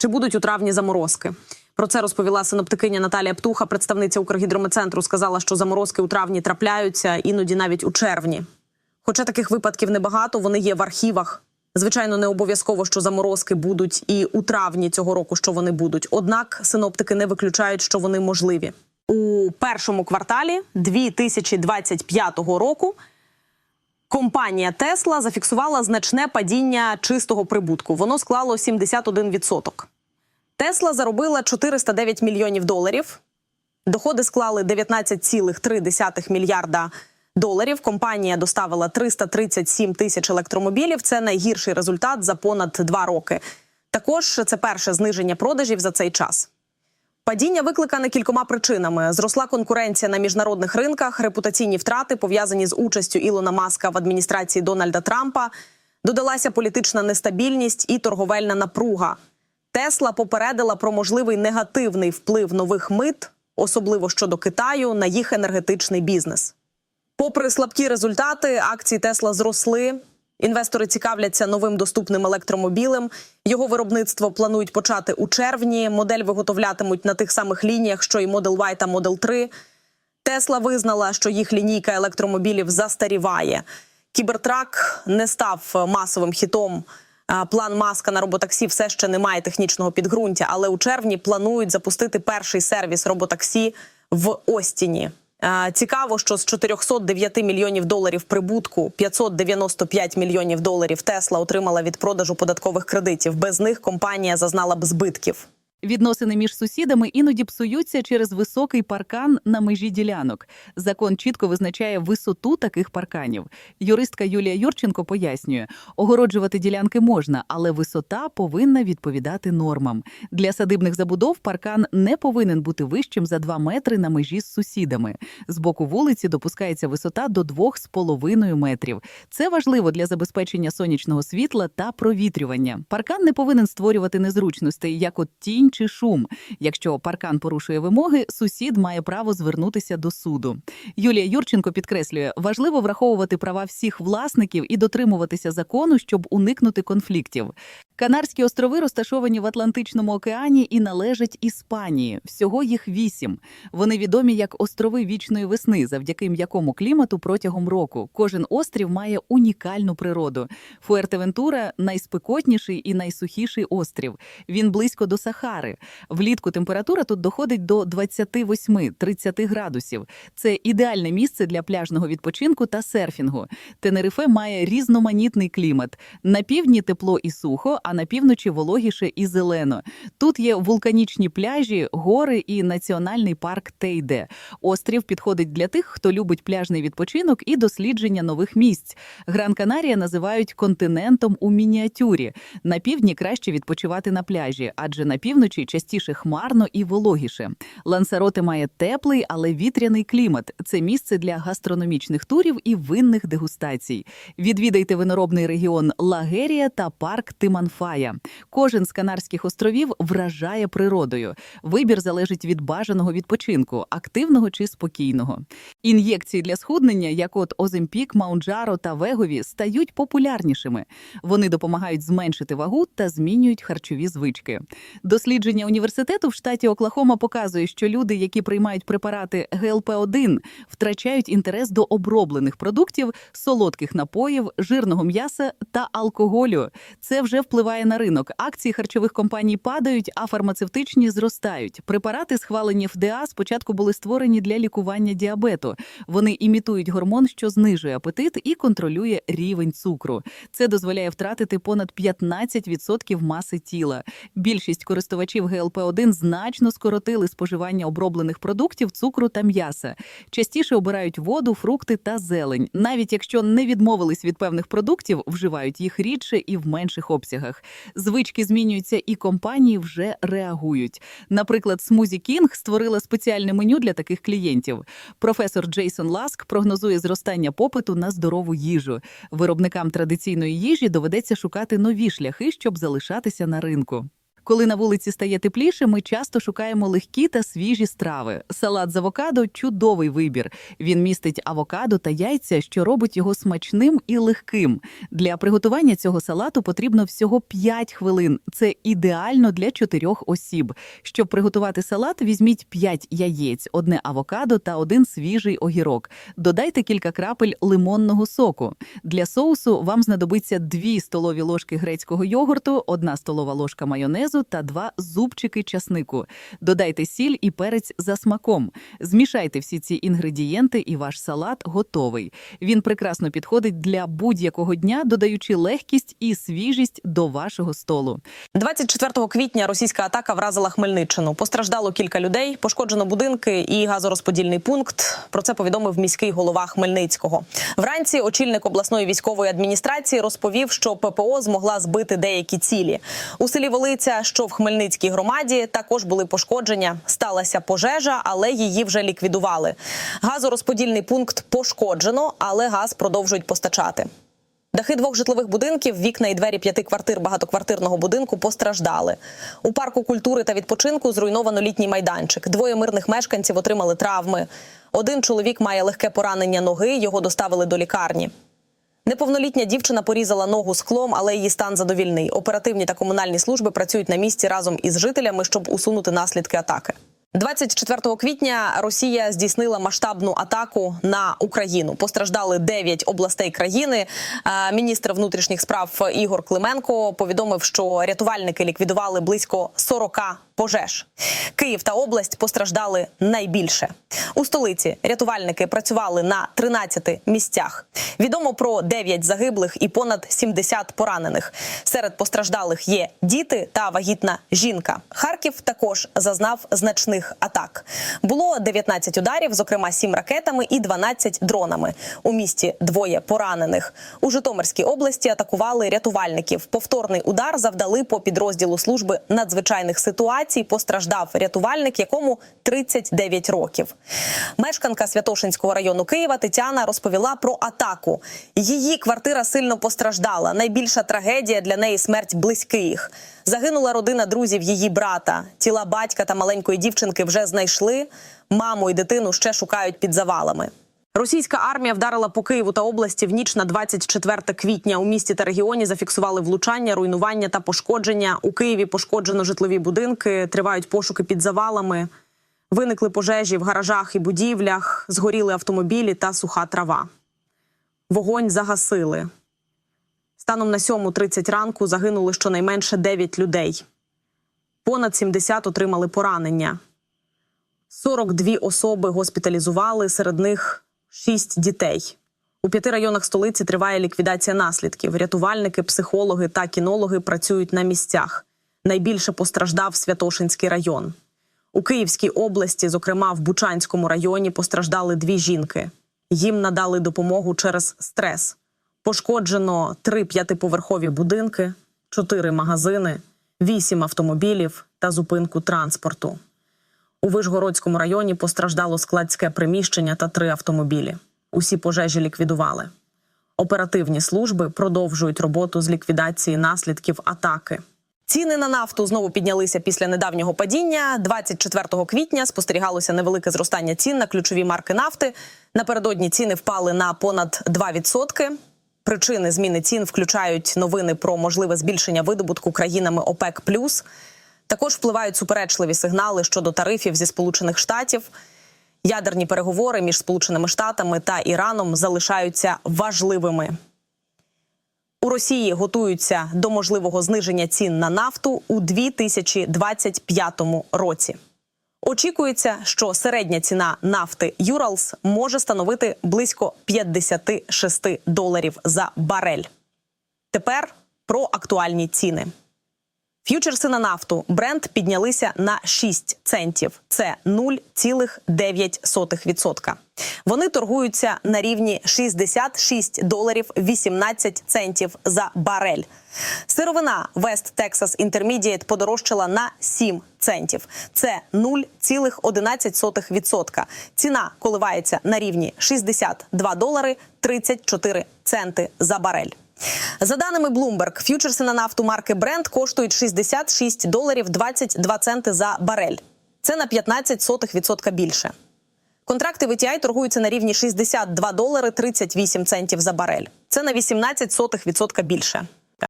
Чи будуть у травні заморозки? Про це розповіла синоптикиня Наталія Птуха. Представниця Укргідрометцентру сказала, що заморозки у травні трапляються, іноді навіть у червні. Хоча таких випадків небагато, вони є в архівах. Звичайно, не обов'язково, що заморозки будуть і у травні цього року, що вони будуть. Однак синоптики не виключають, що вони можливі у першому кварталі 2025 року. Компанія Тесла зафіксувала значне падіння чистого прибутку. Воно склало 71%. Тесла заробила 409 мільйонів доларів. Доходи склали 19,3 мільярда доларів. Компанія доставила 337 тисяч електромобілів. Це найгірший результат за понад два роки. Також це перше зниження продажів за цей час. Падіння викликане кількома причинами: зросла конкуренція на міжнародних ринках, репутаційні втрати пов'язані з участю Ілона Маска в адміністрації Дональда Трампа. Додалася політична нестабільність і торговельна напруга. Тесла попередила про можливий негативний вплив нових мит, особливо щодо Китаю, на їх енергетичний бізнес. Попри слабкі результати, акції Тесла зросли. Інвестори цікавляться новим доступним електромобілем. Його виробництво планують почати у червні. Модель виготовлятимуть на тих самих лініях, що і Model Y та Model 3. Тесла визнала, що їх лінійка електромобілів застаріває. Кібертрак не став масовим хітом. План маска на роботаксі все ще не має технічного підґрунтя, але у червні планують запустити перший сервіс роботаксі в Остіні. Цікаво, що з 409 мільйонів доларів прибутку 595 мільйонів доларів Тесла отримала від продажу податкових кредитів. Без них компанія зазнала б збитків. Відносини між сусідами іноді псуються через високий паркан на межі ділянок. Закон чітко визначає висоту таких парканів. Юристка Юлія Юрченко пояснює, огороджувати ділянки можна, але висота повинна відповідати нормам. Для садибних забудов паркан не повинен бути вищим за 2 метри на межі з сусідами. З боку вулиці допускається висота до 2,5 метрів. Це важливо для забезпечення сонячного світла та провітрювання. Паркан не повинен створювати незручностей, як от тінь чи шум. Якщо паркан порушує вимоги, сусід має право звернутися до суду. Юлія Юрченко підкреслює, важливо враховувати права всіх власників і дотримуватися закону, щоб уникнути конфліктів. Канарські острови розташовані в Атлантичному океані і належать Іспанії. Всього їх вісім. Вони відомі як острови вічної весни, завдяки м'якому клімату протягом року. Кожен острів має унікальну природу. Фуертевентура найспекотніший і найсухіший острів. Він близько до Сахари. Влітку температура тут доходить до 28-30 градусів. Це ідеальне місце для пляжного відпочинку та серфінгу. Тенерифе має різноманітний клімат. На півдні тепло і сухо, а на півночі вологіше і зелено. Тут є вулканічні пляжі, гори і національний парк Тейде. Острів підходить для тих, хто любить пляжний відпочинок і дослідження нових місць. Гран Канарія називають континентом у мініатюрі. На півдні краще відпочивати на пляжі, адже на півночі частіше хмарно і вологіше. Лансароте має теплий, але вітряний клімат. Це місце для гастрономічних турів і винних дегустацій. Відвідайте виноробний регіон Лагерія та парк Тиманфая. Кожен з Канарських островів вражає природою. Вибір залежить від бажаного відпочинку, активного чи спокійного. Ін'єкції для схуднення, як от Оземпік, Маунджаро та Вегові, стають популярнішими. Вони допомагають зменшити вагу та змінюють харчові звички. Дослідження університету в штаті Оклахома показує, що люди, які приймають препарати ГЛП-1, втрачають інтерес до оброблених продуктів, солодких напоїв, жирного м'яса та алкоголю. Це вже впливає на ринок. Акції харчових компаній падають, а фармацевтичні зростають. Препарати, схвалені ФДА, спочатку були створені для лікування діабету. Вони імітують гормон, що знижує апетит і контролює рівень цукру. Це дозволяє втратити понад 15% маси тіла. Більшість користувачів ГЛП-1 значно скоротили споживання оброблених продуктів, цукру та м'яса. Частіше обирають воду, фрукти та зелень. Навіть якщо не відмовились від певних продуктів, вживають їх рідше і в менших обсягах. Звички змінюються, і компанії вже реагують. Наприклад, Smoothie King створила спеціальне меню для таких клієнтів. Професор Джейсон Ласк прогнозує зростання попиту на здорову їжу. Виробникам традиційної їжі доведеться шукати нові шляхи, щоб залишатися на ринку. Коли на вулиці стає тепліше, ми часто шукаємо легкі та свіжі страви. Салат з авокадо чудовий вибір. Він містить авокадо та яйця, що робить його смачним і легким. Для приготування цього салату потрібно всього 5 хвилин. Це ідеально для чотирьох осіб. Щоб приготувати салат, візьміть 5 яєць, одне авокадо та один свіжий огірок. Додайте кілька крапель лимонного соку. Для соусу вам знадобиться 2 столові ложки грецького йогурту, 1 столова ложка майонезу та 2 зубчики часнику. Додайте сіль і перець за смаком. Змішайте всі ці інгредієнти, і ваш салат готовий. Він прекрасно підходить для будь-якого дня, додаючи легкість і свіжість до вашого столу. 24 квітня російська атака вразила Хмельниччину. Постраждало кілька людей, пошкоджено будинки і газорозподільний пункт. Про це повідомив міський голова Хмельницького. Вранці очільник обласної військової адміністрації розповів, що ППО змогла збити деякі цілі. У селі Волиця, що в Хмельницькій громаді, також були пошкодження. Сталася пожежа, але її вже ліквідували. Газорозподільний пункт пошкоджено, але газ продовжують постачати. Дахи двох житлових будинків, вікна і двері п'яти квартир багатоквартирного будинку постраждали. У парку культури та відпочинку зруйновано літній майданчик. Двоє мирних мешканців отримали травми. Один чоловік має легке поранення ноги, його доставили до лікарні. Неповнолітня дівчина порізала ногу склом, але її стан задовільний. Оперативні та комунальні служби працюють на місці разом із жителями, щоб усунути наслідки атаки. 24 квітня Росія здійснила масштабну атаку на Україну. Постраждали 9 областей країни. Е, Міністр внутрішніх справ Ігор Клименко повідомив, що рятувальники ліквідували близько 40 пожеж. Київ та область постраждали найбільше. У столиці рятувальники працювали на 13 місцях. Відомо про 9 загиблих і понад 70 поранених. Серед постраждалих є діти та вагітна жінка. Харків також зазнав значних атак. Було 19 ударів, зокрема 7 ракетами і 12 дронами. У місті двоє поранених. У Житомирській області атакували рятувальників. Повторний удар завдали по підрозділу служби надзвичайних ситуацій. Постраждав рятувальник, якому 39 років. Мешканка Святошинського району Києва Тетяна розповіла про атаку. Її квартира сильно постраждала. Найбільша трагедія для неї смерть близьких. Загинула родина друзів її брата. Тіла батька та маленької дівчинки вже знайшли. Маму і дитину ще шукають під завалами. Російська армія вдарила по Києву та області в ніч на 24 квітня. У місті та регіоні зафіксували влучання, руйнування та пошкодження. У Києві пошкоджено житлові будинки, тривають пошуки під завалами. Виникли пожежі в гаражах і будівлях, згоріли автомобілі та суха трава. Вогонь загасили. Станом на 7.30 ранку загинули щонайменше 9 людей. Понад 70 отримали поранення. 42 особи госпіталізували, серед них 6 дітей. У п'яти районах столиці триває ліквідація наслідків. Рятувальники, психологи та кінологи працюють на місцях. Найбільше постраждав Святошинський район. У Київській області, зокрема в Бучанському районі, постраждали дві жінки. Їм надали допомогу через стрес. Пошкоджено три п'ятиповерхові будинки, чотири магазини, вісім автомобілів та зупинку транспорту. У Вишгородському районі постраждало складське приміщення та три автомобілі. Усі пожежі ліквідували. Оперативні служби продовжують роботу з ліквідації наслідків атаки. Ціни на нафту знову піднялися після недавнього падіння. 24 квітня спостерігалося невелике зростання цін на ключові марки нафти. Напередодні ціни впали на понад 2%. Причини зміни цін включають новини про можливе збільшення видобутку країнами ОПЕК+. Також впливають суперечливі сигнали щодо тарифів зі Сполучених Штатів. Ядерні переговори між Сполученими Штатами та Іраном залишаються важливими. У Росії готуються до можливого зниження цін на нафту у 2025 році. Очікується, що середня ціна нафти Юралс може становити близько 56 доларів за барель. Тепер про актуальні ціни. Ф'ючерси на нафту бренд піднялися на 6 центів. Це 0,9%. Вони торгуються на рівні 66 доларів 18 центів за барель. Сировина West Texas Intermediate подорожчала на 7 центів. Це 0,11%. Ціна коливається на рівні 62 долари 34 центи за барель. За даними Bloomberg, ф'ючерси на нафту марки Brent коштують 66 доларів 22 центи за барель. Це на 15% більше. Контракти VTI торгуються на рівні 62 долари 38 центів за барель. Це на 18% більше.